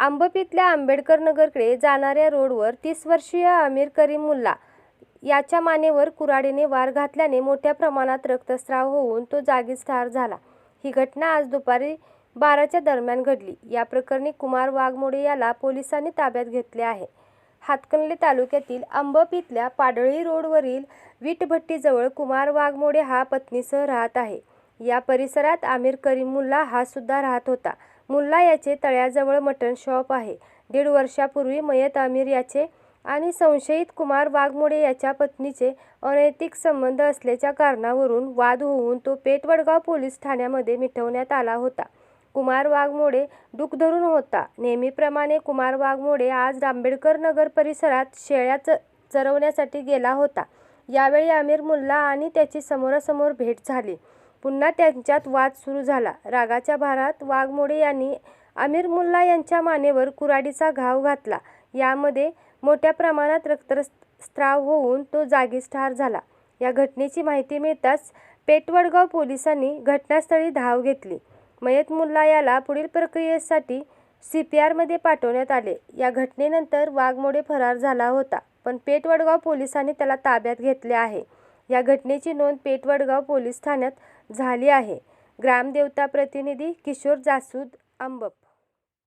आंबपीतल्या आंबेडकर नगरकडे जाणाऱ्या रोडवर तीस वर्षीय आमिर करीम मुल्ला याच्या मानेवर कुऱ्हाडीने वार घातल्याने मोठ्या प्रमाणात रक्तस्राव होऊन तो जागीच ठार झाला. ही घटना आज दुपारी बाराच्या दरम्यान घडली. या प्रकरणी कुमार वाघमोडे याला पोलिसांनी ताब्यात घेतले आहे. हातकणले तालुक्यातील आंबपीतल्या पाडळी रोडवरील वीटभट्टीजवळ कुमार वाघमोडे हा पत्नीसह राहत आहे. या परिसरात आमिर करीम मुल्ला हा सुद्धा राहत होता. मुल्ला याचे तळ्याजवळ मटण शॉप आहे. दीड वर्षापूर्वी मयत आमिर याचे आणि संशयित कुमार वाघमोडे याच्या पत्नीचे अनैतिक संबंध असल्याच्या कारणावरून वाद होऊन तो पेटवडगाव पोलीस ठाण्यामध्ये मिटवण्यात आला होता. कुमार वाघमोडे दुःख धरून होता. नेहमीप्रमाणे कुमार वाघमोडे आज आंबेडकर नगर परिसरात शेळ्या चरवण्यासाठी गेला होता. यावेळी आमिर मुल्ला आणि त्याची समोरासमोर भेट झाली. पुन्हा त्यांच्यात वाद सुरू झाला. रागाच्या भारात वाघमोडे यांनी आमिर मुल्ला यांच्या मानेवर कुऱ्हाडीचा घाव घातला. यामध्ये मोठ्या प्रमाणात रक्तस्राव होऊन तो जागीच ठार झाला. या घटनेची माहिती मिळताच पेठवडगाव पोलिसांनी घटनास्थळी धाव घेतली. मयत मुल्ला याला पुढील प्रक्रियेसाठी सीपीआरमध्ये पाठवण्यात आले. या घटनेनंतर वाघमोडे फरार झाला होता. पण पेठवडगाव पोलिसांनी त्याला ताब्यात घेतले आहे. या घटनेची नोंद पेठवडगाव पोलीस ठाण्यात झाली आहे. ग्रामदेवता प्रतिनिधी किशोर जासूद, आंबप.